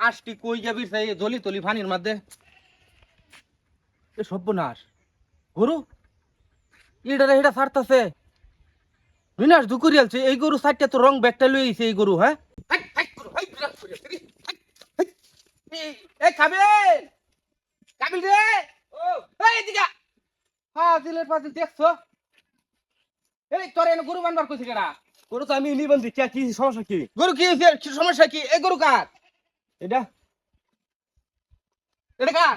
আষ্টি কই যাবি সেই জলি তলি ফানির মধ্যে? এ সর্বনাশ। গরু? এটা এটা ছাড়তাছে। বিনাশ দুকুরি আলছে এই গরু সাইডটা তো রং ব্যাগটা লই আইছে এই গরু হ্যাঁ। এই, কাবিল! কাবিল রে! ও এই এদিকে আ। হ্যাঁ দিলের পাশে দেখছ? এই তোর এনে গরু বানবার কইছে কেডা? গরু তো আমি নিবন দিচ্ছি কি সমস্যা কি? গরু কি হইছে? কি সমস্যা কি? এই গরু কার? এটা? এটা কার?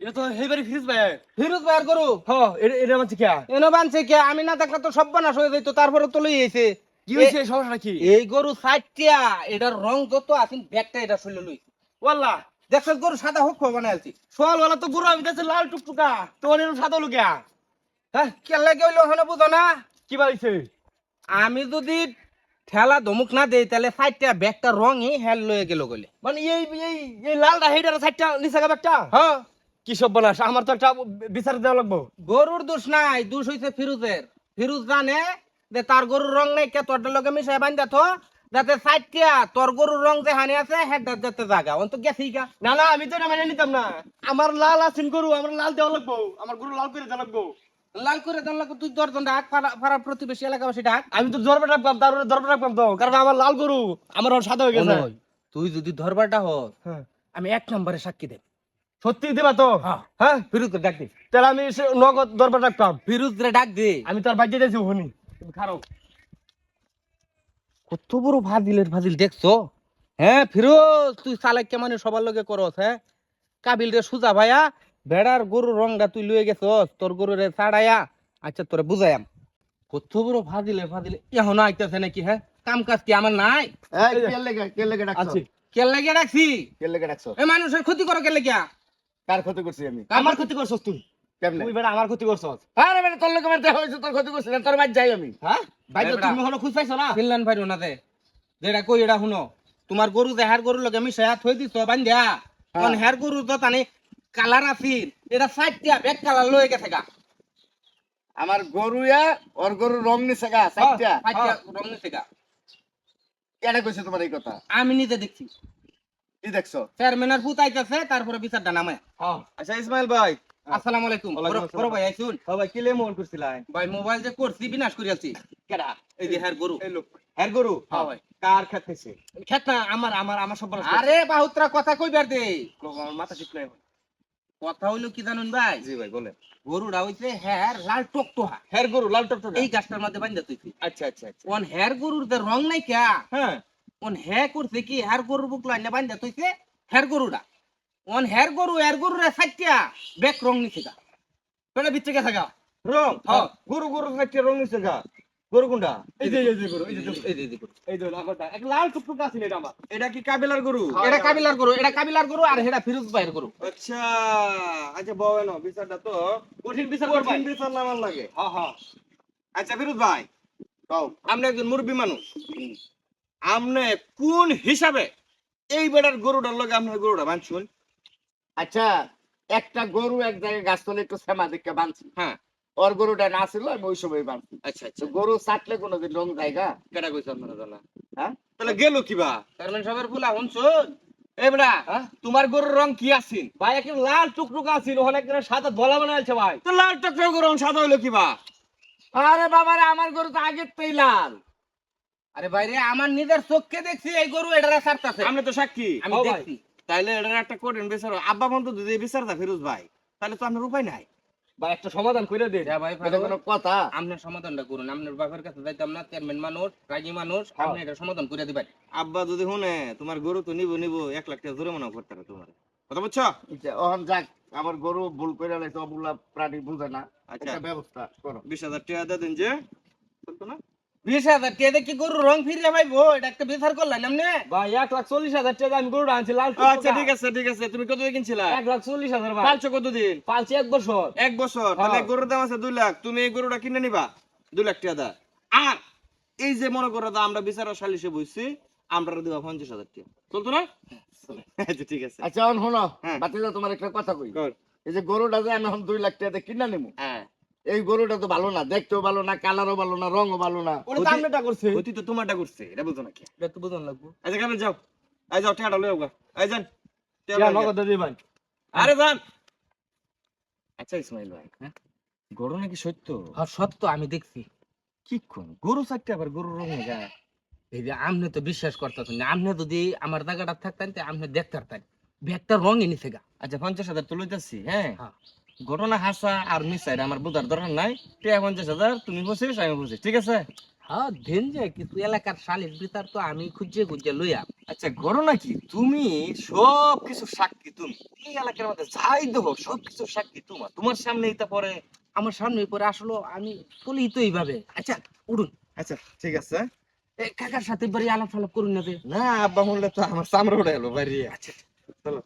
এটা তো হেবারি ফিরিস ভাই ফিরোজ ভাইয়ের গরু? হ এটা এটা কি? এনে বানছে কে? আমি না দেখলে তো সব বানাস হয়ে যাইতো তারপরে তো লই আইছে। কি হয়েছে সমস্যা কি? এই গরু সাইটিয়া এটার রং যত আছে ব্যাগটা এটা শুলে লই ওয়াল্লা। দেখছ গরু সাদা হোক বানাইছি সোয়াল ওয়ালা তো গরু আমি দেখছি লাল টুকটুকা তো অনেক সাদা লুকিয়া। হ্যাঁ কেলে গেল ওখানে বুঝো না? কি বাড়িছে আমি যদি ঠেলা ধমুক না দেই তাহলে সাইটটা ব্যাগটা রঙই হেল লয়ে গেল গলে। মানে এই এই এই লালটা হেডার সাইডটা নিচে একটা হ্যাঁ কি সব বানাস আমার তো একটা বিচার দেওয়া লাগবো। গরুর দোষ নাই দোষ হইছে ফিরুজের। ফিরুজ জানে যে তার গরুর রং নাই কে তোর লগে মিশাই বান্ধা থো যাতে সাইটিয়া তোর গরুর রং যে হানি আছে হেডার যাতে জাগা। অন্ত গেছি গা। না না আমি তো এটা মেনে নিতাম না। আমার লাল আছেন গরু আমার লাল দেওয়া লাগবো। আমার গরু লাল করে দেওয়া লাগবো। লাল করে দেন লাগো তুই দর্জন ডাক পাড়ার প্রতিবেশী এলাকাবাসী ডাক। আমি তো দরবার তার দরবার তো কারণ আমার লাল গরু আমার সাদা হয়ে গেছে। তুই যদি ধরবারটা হ হ্যাঁ। আমি এক নম্বরে সাক্ষী দেব। সত্যি দিবা তো? হ্যাঁ। হ্যাঁ? ফিরুজ ডাক দে। তাহলে আমি নগদ দরবার রাখতাম ফিরুজ রে ডাক দে। আমি তার বাজ্যে দিয়েছি ওখানে খারাপ কত বড় ভাজিলের ভাজিল দেখছ? হ্যাঁ ফিরোজ তুই চালাক কে মানে সবার লগে করস হ্যাঁ? কাবিল রে সুজা ভাইয়া ভেড়ার গরুর রংটা তুই লয়ে গেছস তোর গরু রে ছাড়াইয়া আচ্ছা তোরে বুঝাইয়াম। কত বড় ভাজিলে ভাজিলে এখনও আইতাছে নাকি হ্যাঁ? কাম কাজ কি আমার নাই? লেগে লেগে রাখছি লেগে এ মানুষের ক্ষতি করো কে লাগিয়া। কার ক্ষতি করছি আমি? আমার ক্ষতি করছস তুই? তুই বেটা আমার ক্ষতি করছস। আরে বেটা তোর লোকে মারতে হয়েছে তোর ক্ষতি করছি না তোর বাদ যাই আমি। হ্যাঁ? ভাই বেটা। তুমি হলো খুঁজ পাইছো না? ফিনল্যান্ড ভাই ওনাতে যেটা কই এটা শুনো। তোমার গরু যে হার গরু লগে মিশাইয়া থই দিছ বান্ধিয়া। কোন হের গরু তো তানে কালার আছিল এটা সাইডটা ব্যাক কালার লয়ে গেছে গা। আমার গরুয়া ওর গরুর রং নিছে গা সাইডটা সাইডটা রং নিছে গা। কেডা কইছে তোমার এই কথা? আমি নিজে দেখছি। কি দেখছ? চেয়ারম্যানের পুত আইতাছে তারপরে বিচারটা নামে হ্যাঁ। আচ্ছা ইসমাইল ভাই। আসসালামু আলাইকুম। বড়- ভাই আইছুন হ্যাঁ ভাই কিলে মন করছিলাই? ভাই মোবাইল যে করছি বিনাশ করিয়াছি কেডা? এই যে হের গরু। এই লোক। হ্যাঁ গরু? হ্যাঁ ভাই। কার খাইতেছে খেত না আমার আমার আমার সব আরে বাহুত্রা কথা কইবার দে। আমার মাথা ঠিক নাই কথা হইল কি জানুন ভাই? জি ভাই বলেন। গরুটা হইছে হের লাল টকটোহা হ্যাঁ গরু লাল টপটপ এই গাছটার মধ্যে বান্ধা তুইছি আচ্ছা আচ্ছা আচ্ছা। ওন হের গরুর যে রং নাই কা? হ্যাঁ। ওন হে করছে কি? হের গরুর বুক লাইনে বান্ধা তুইছে হের গরুটা। ওন হের গরু হের গরু রে সাইটিয়া বেক রং নিছে গা। বেটা বিচ্ছে গেছে গা। রং হ্যাঁ। গরু গরু খাইতে রং নিছে গা। গরু কোনটা? এই যে এই যে গরু এই যে এই যে, গরু। এই যে লাগটা এক লাল টুকটুক আছে এটা আমার। এটা কি কাবিলার গরু? এটা কাবিলার গরু এটা কাবিলার গরু আর হেটা ফিরোজ ভাইয়ের গরু। আচ্ছা আচ্ছা ববেন বিচারটা তো কঠিন বিচার করবেন কঠিন বিচার না আমার লাগে। হ্যাঁ হ্যাঁ। আচ্ছা বিরুদ ভাই কও। একজন মুরব্বী মানুষ। আপনি কোন হিসাবে এই বেটার গরুটার লগে আপনার গরুটা বাঁধছুন আচ্ছা একটা গরু এক জায়গায় গাছ গাছতলে একটু শ্যামা দেখে বানছি হ্যাঁ। ওর গরুটা না ছিল আমি ওই সময় বানছি আচ্ছা আচ্ছা। গরু চাটলে কোনোদিন রং জায়গা কেটা কইছ আপনারা জানা? হ্যাঁ? তাহলে গেল কিবা চেয়ারম্যান সাহেবের ফুলা শুনছুন এই বেটা হ্যাঁ? তোমার গরুর রং কি আছিল ভাই একদম লাল টুকটুক আছিল ওখানে একটা সাদা ধলা বানাইছে ভাই। তো লাল টকটক গরু রং সাদা হইল কিবা আরে বাবা রে আমার গরু তো আগের তেই লাল। আরে ভাই রে আমার নিজের চোখকে দেখছি এই গরু এটারে ছাড়তাছে। আপনি তো সাক্ষী। আমি দেখছি। তাইলে এটার একটা করেন বিচার আব্বা বন্ধু যদি বিচার দা ফিরোজ ভাই তাহলে তো আপনার উপায় নাই। ভাই একটা সমাধান করে দিন হ্যাঁ ভাই এটা কোনো কথা। আপনার সমাধানটা করুন। আপনার বাপের কাছে যাইতাম না চেয়ারম্যান মানুষ রাজি মানুষ হ্যাঁ। আপনি এটা সমাধান করে দিবেন। আব্বা যদি শুনে তোমার গরু তো নিব নিব এক লাখ টাকা জরিমানা করতে হবে তোমার। কথা বুঝছ? আচ্ছা, ওহন যাক আমার গরু ভুল করে লাইছে অবুলা প্রাণী বুঝে না। আচ্ছা। ব্যবস্থা করো। বিশ হাজার টাকা দিন যে না? বিশ হাজার কে দেখি গরু রং ফিরিয়ে পাইবো? এটা একটা বিচার করলেন আপনি ভাই এক লাখ চল্লিশ হাজার টাকা আমি আনছি লাল আচ্ছা ঠিক আছে ঠিক আছে। তুমি কত কিনছিলা? এক লাখ চল্লিশ হাজার পাঁচশো কতদিন? পালছি এক বছর। এক বছর? তাহলে হ্যাঁ। গরুর দাম আছে দুই লাখ। তুমি এই গরুটা কিনে নিবা? দুই লাখ টাকা দা। আর এই যে মনে করো দা আমরা বিচার সালিশে বসছি আমরা দিবা পঞ্চাশ হাজার টাকা। চলতো না? আচ্ছা ঠিক আছে। আচ্ছা শোনো হ্যাঁ। তোমার একটা কথা কই। এই যে গরুটা যে আমি এখন দুই লাখ টাকা কিনা নিবো হ্যাঁ। এই গরুটা তো ভালো না দেখতেও ভালো না কালারও ভালো না রঙও ভালো না। ওটা তো আমরাটা করছে। অতি তো তোমারটা করছে এটা বুঝো না কি? এটা তো বুঝন লাগবো। আচ্ছা কেমন যাও এই যাও টিয়াটা লয়ে গা এই যান টিয়া ইয়া লয়ে গা। নগদ আরে যান। আচ্ছা ইসমাইল ভাই হ্যাঁ? গরু নাকি সত্য? হ্যাঁ সত্য আমি দেখছি। কি কোন? গরু চারটে আবার গরুর রং গা এই যে আপনি তো বিশ্বাস করতেছেন না আপনি যদি আমার জায়গাটা থাকতেন তো আপনি দেখতে পারতেন। ব্যাগটার রঙই নিছে গা। আচ্ছা পঞ্চাশ হাজার তো লইতেছি হ্যাঁ? হ্যাঁ। ঘটনা হাসা আর মিসাইড আমার বোঝার দরকার নাই। টিয়া পঞ্চাশ হাজার তুমি পঁচিশ আমি পঁচিশ ঠিক আছে? হ্যাঁ দেন কিছু এলাকার শালির বিচার তো আমি খুঁজে খুঁজে লইয়া। আচ্ছা ঘটনা কি? তুমি সব কিছু সাক্ষী তুমি। এই এলাকার মধ্যে যাই দেবো সব কিছু সাক্ষী তোমার। তোমার সামনে এটা পরে আমার সামনে পরে আসলো আমি বলি তো এইভাবে। আচ্ছা উঠুন। আচ্ছা ঠিক আছে। কাকার সাথে বাড়ি আলাপ ফালাপ করুন না না আব্বা শুনলে তো আমার চামড়া উঠে গেলো বাইরে আচ্ছা। চলো।